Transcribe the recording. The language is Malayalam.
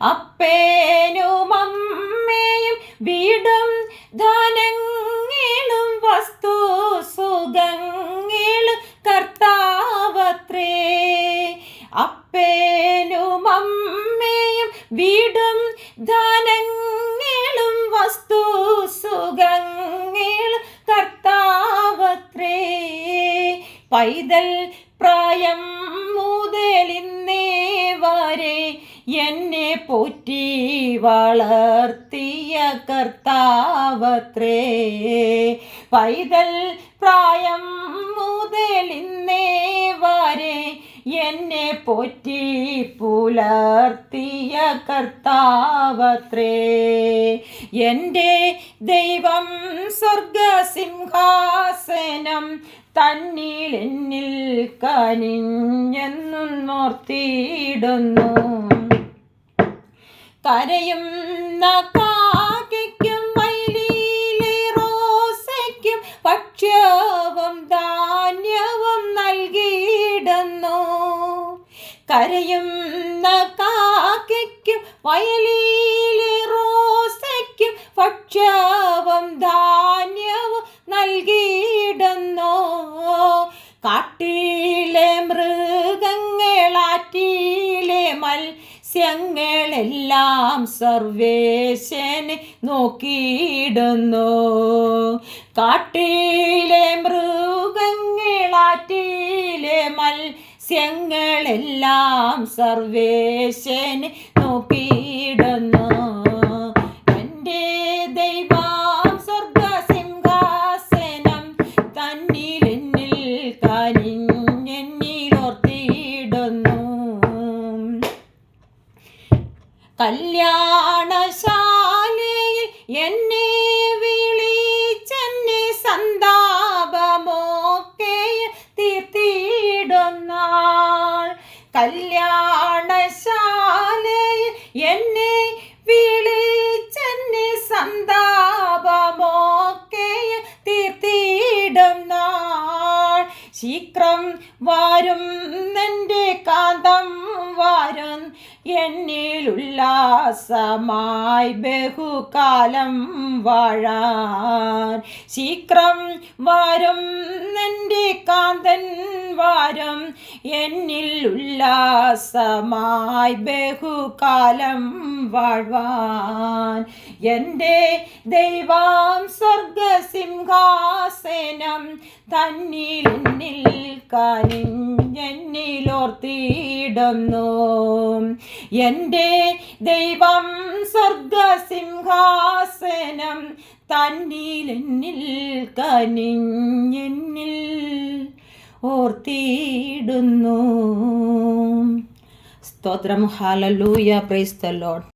അപ്പേനും അമ്മയും വീടും ധനങ്ങളും വസ്തു സുഖങ്ങളും കർത്താവത്രേ. അപ്പേനും അമ്മയും വീടും ധനങ്ങളും വസ്തു സുഖങ്ങളും കർത്താവത്രേ. പൈതൽ പ്രായം മുതലിന്നേ വരെ എന്നെ പോറ്റി വളർത്തിയ കർത്താവത്രേ. പൈതൽ പ്രായം മുതലിന്നേ വരെ എന്നെ പോറ്റി പുലർത്തിയ കർത്താവത്രേ. എന്റെ ദൈവം സ്വർഗസിംഹാസനം തന്നിൽ എന്നിൽ കനിഞ്ഞെന്നും നോർത്തിയിടുന്നു കരയുന്ന കാക്കയ്ക്കും വയലിലെ റോസയ്ക്കും ഭക്ഷ്യവും ധാന്യവും നൽകിയിടുന്നു. കരയുന്ന കാക്കയ്ക്കും വയലിലെ റോസയ്ക്കും ഭക്ഷ്യവും ധാന്യവും നൽകിയിടുന്നു. കാട്ടിലെ മൃഗങ്ങളാറ്റിലെ മത്സ്യങ്ങളെല്ലാം സർവേശനെ നോക്കിയിടുന്നു. കാട്ടിലെ മൃഗങ്ങളാറ്റിലെ മത്സ്യങ്ങളെല്ലാം സർവേശനെ നോക്കിയിടുന്നു. കല്യാണശാലയിൽ എന്നെ വിളിച്ചെന്നെ സന്താപമൊക്കെ തീർത്തിയിടുന്നാൾ കല്യാണശാലയിൽ എന്നെ വിളിച്ചെന്നെ സന്താപമൊക്കെ തീർത്തിയിടുന്നാൾ നാൾ ശീക്രം വാരും എന്റെ കാന്തം ഉല്ലാസമായി ബഹുകാലം വാഴാൻ. ശീക്രം വാരും നിന്റെ കാന്തൻ വാരം എന്നിൽ ഉല്ലാസമായി ബഹുകാലം വാഴ്വാൻ. എന്റെ ദൈവം സ്വർഗസിംഹാസനം തന്നിൽ എന്നിൽ കനിഞ്ഞെന്നിലോർത്തിയിടുന്നു. എന്റെ ദൈവം സ്വർഗസിംഹാസനം തന്നിൽ എന്നിൽ കനിഞ്ഞെന്നിൽ ഓർത്തിയിടുന്നു. സ്തോത്രം. Hallelujah praise the load